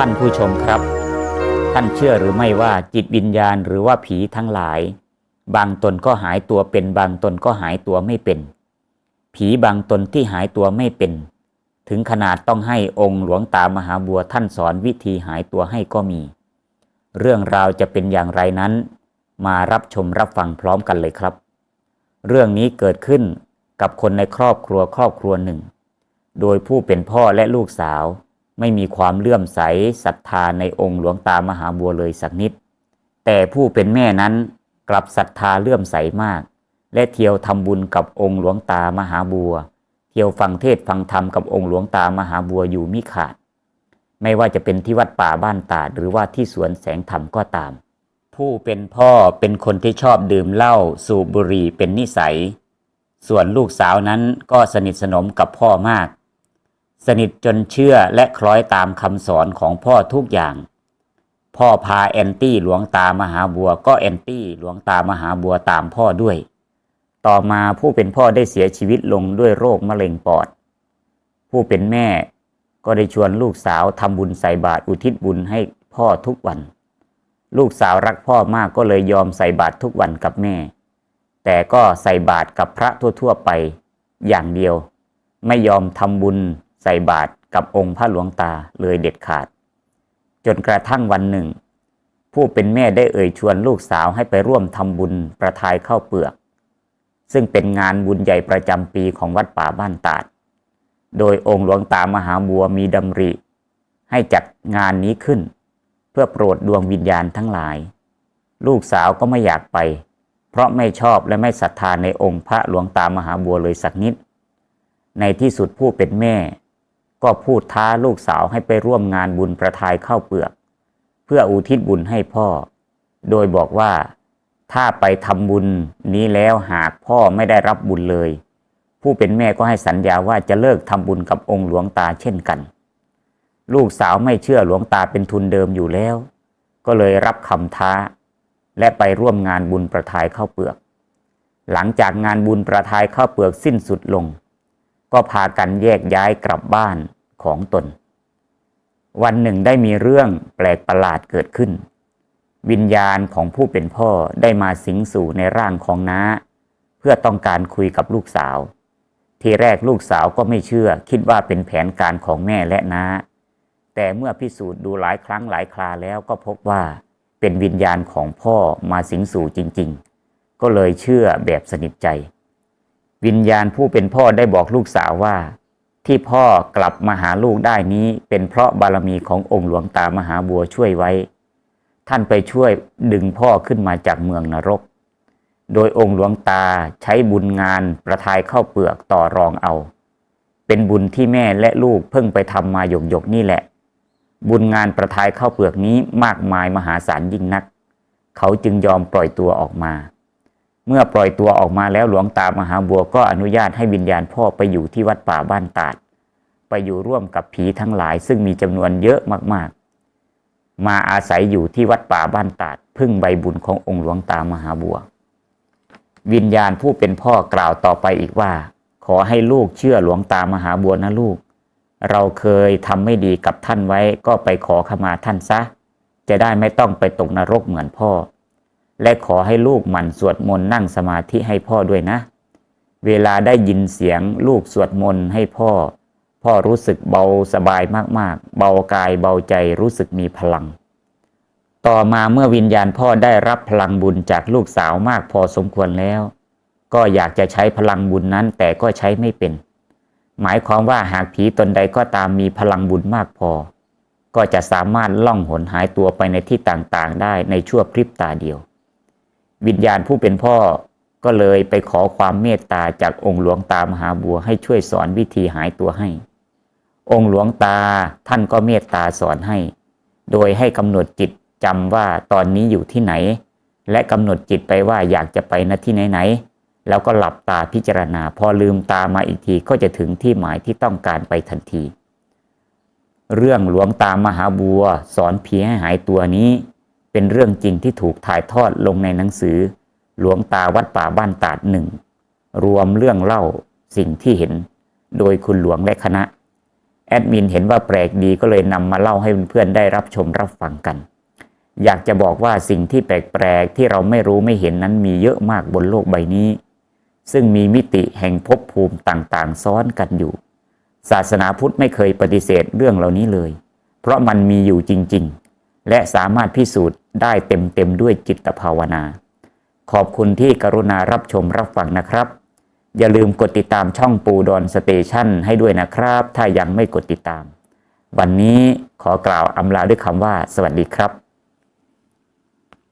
ท่านผู้ชมครับ ท่านเชื่อหรือไม่ว่าจิตวิญญาณหรือว่าผีทั้งหลาย บางตนก็หายตัวเป็นบางตนก็หายตัวไม่เป็น ผีบางตนที่หายตัวไม่เป็น ถึงขนาดต้องให้องค์หลวงตามหาบัวท่านสอนวิธีหายตัวให้ก็มี เรื่องราวจะเป็นอย่างไรนั้น มารับชมรับฟังพร้อมกันเลยครับ เรื่องนี้เกิดขึ้นกับคนในครอบครัวครอบครัวหนึ่ง โดยผู้เป็นพ่อและลูกสาว ไม่มีความเลื่อมใสศรัทธาในองค์หลวงตามหาบัวเลยสักนิด แต่ผู้เป็นแม่นั้นกลับศรัทธาเลื่อมใสมาก และเที่ยวทำบุญกับองค์หลวงตามหาบัว เที่ยวฟังเทศฟังธรรมกับองค์หลวงตามหาบัวอยู่มิขาด ไม่ว่าจะเป็นที่วัดป่าบ้านตาดหรือว่าที่สวนแสงธรรมก็ตาม ผู้เป็นพ่อเป็นคนที่ชอบดื่มเหล้าสูบบุหรี่เป็นนิสัย ส่วนลูกสาวนั้นก็สนิทสนมกับพ่อมาก สนิทจนเชื่อและคล้อยตามคำสอนของพ่อทุกอย่าง พ่อพาแอนตี้หลวงตามหาบัวก็แอนตี้หลวงตามหาบัวตามพ่อด้วย ต่อมาผู้เป็นพ่อได้เสียชีวิตลงด้วยโรคมะเร็งปอด ผู้เป็นแม่ก็ได้ชวนลูกสาวทำบุญใส่บาตรอุทิศบุญให้พ่อทุกวัน ลูกสาวรักพ่อมากก็เลยยอมใส่บาตรทุกวันกับแม่ แต่ก็ใส่บาตรกับพระทั่วๆไปอย่างเดียว ไม่ยอมทำบุญ ใส่บาตรกับองค์พระหลวงตาเลยเด็ดขาด จนกระทั่งวันหนึ่ง ผู้เป็นแม่ได้เอ่ยชวนลูกสาวให้ไปร่วมทำบุญประทายข้าวเปลือก ซึ่งเป็นงานบุญใหญ่ประจำปีของวัดป่าบ้านตาด โดยองค์หลวงตามหาบัวมีดำริ ให้จัดงานนี้ขึ้น เพื่อโปรดดวงวิญญาณทั้งหลาย ลูกสาวก็ไม่อยากไป เพราะไม่ชอบและไม่ศรัทธาในองค์พระหลวงตามหาบัวเลยสักนิด ในที่สุดผู้เป็นแม่ ก็พูดท้าลูกสาวให้ไปร่วมงานบุญประทายข้าวเปลือก เพื่ออุทิศบุญให้พ่อ โดยบอกว่าถ้าไปทำบุญนี้แล้วหากพ่อไม่ได้รับบุญเลย ผู้เป็นแม่ก็ให้สัญญาว่าจะเลิกทำบุญกับองค์หลวงตาเช่นกัน ลูกสาวไม่เชื่อหลวงตาเป็นทุนเดิมอยู่แล้ว ก็เลยรับคำท้า และไปร่วมงานบุญประทายข้าวเปลือก หลังจากงานบุญประทายข้าวเปลือกสิ้นสุดลง ก็พากันแยกย้ายกลับบ้านของตน วันหนึ่งได้มีเรื่องแปลกประหลาดเกิดขึ้น วิญญาณของผู้เป็นพ่อได้มาสิงสู่ในร่างของน้า เพื่อต้องการคุยกับลูกสาว ทีแรกลูกสาวก็ไม่เชื่อคิดว่าเป็นแผนการของแม่และน้า แต่เมื่อพิสูจน์ดูหลายครั้งหลายคราแล้วก็พบว่าเป็นวิญญาณของพ่อมาสิงสู่จริง ๆ ก็เลยเชื่อแบบสนิทใจ วิญญาณผู้เป็นพ่อได้บอกลูกสาวว่า ที่พ่อกลับมาหาลูกได้นี้เป็นเพราะบารมีขององค์หลวงตามหาบัวช่วยไว้ ท่านไปช่วยดึงพ่อขึ้นมาจากเมืองนรก โดยองค์หลวงตาใช้บุญงานประทายเข้าเปลือกต่อรองเอา เป็นบุญที่แม่และลูกเพิ่งไปทำมาหยกหยกนี่แหละ บุญงานประทายเข้าเปลือกนี้มากมายมหาศาลยิ่งนัก เขาจึงยอมปล่อยตัวออกมา เมื่อปล่อยตัวออกมาแล้วหลวงตามหาบัวก็อนุญาตให้วิญญาณพ่อไปอยู่ที่วัดป่าบ้านตาด ไปอยู่ร่วมกับผีทั้งหลายซึ่งมีจำนวนเยอะมากๆ มาอาศัยอยู่ที่วัดป่าบ้านตาด พึ่งใบบุญขององค์หลวงตามหาบัว วิญญาณผู้เป็นพ่อกล่าวต่อไปอีกว่า ขอให้ลูกเชื่อหลวงตามหาบัวนะลูก เราเคยทำไม่ดีกับท่านไว้ก็ไปขอขมาท่านซะ จะได้ไม่ต้องไปตกนรกเหมือนพ่อ และขอให้ลูกหมั่นสวดมนต์นั่งสมาธิให้พ่อด้วยนะ เวลาได้ยินเสียงลูกสวดมนต์ให้พ่อ พ่อรู้สึกเบาสบายมากๆ เบากายเบาใจรู้สึกมีพลัง ต่อมาเมื่อวิญญาณพ่อได้รับพลังบุญจากลูกสาวมากพอสมควรแล้ว ก็อยากจะใช้พลังบุญนั้นแต่ก็ใช้ไม่เป็น หมายความว่าหากผีตนใดก็ตามมีพลังบุญมากพอ ก็จะสามารถล่องหนหายตัวไปในที่ต่างๆ ได้ในชั่วพริบตาเดียว วิญญาณผู้เป็นพ่อก็เลยไปขอความเมตตาจากองค์หลวงตามหาบัวให้ช่วยสอนวิธีหายตัวให้ องค์หลวงตาท่านก็เมตตาสอนให้ โดยให้กำหนดจิตจำว่าตอนนี้อยู่ที่ไหน และกำหนดจิตไปว่าอยากจะไปณที่ไหนๆแล้วก็หลับตาพิจารณาพอลืมตามาอีกทีก็จะถึงที่หมายที่ต้องการไปทันที เรื่องหลวงตามหาบัวสอนผีให้หายตัวนี้ เป็นเรื่องจริงที่ถูกถ่ายทอดลงในหนังสือ หลวงตาวัดป่าบ้านตาดหนึ่งรวมเรื่องเล่าสิ่งที่เห็น โดยคุณหลวงและคณะ แอดมินเห็นว่าแปลกดีก็เลยนำมาเล่าให้เพื่อนๆได้รับชมรับฟังกัน อยากจะบอกว่าสิ่งที่แปลกๆที่เราไม่รู้ไม่เห็นนั้นมีเยอะมากบนโลกใบนี้ ซึ่งมีมิติแห่งภพภูมิต่างๆ ซ้อนกันอยู่ ศาสนาพุทธไม่เคยปฏิเสธเรื่องเหล่านี้เลย เพราะมันมีอยู่จริงๆ และสามารถพิสูจน์ ได้เต็มๆด้วยจิตภาวนา ขอบคุณที่กรุณารับชมรับฟังนะครับ อย่าลืมกดติดตามช่องปูดอนสเตชันให้ด้วยนะครับ ถ้ายังไม่กดติดตาม วันนี้ขอกล่าวอำลาด้วยคำว่า สวัสดีครับ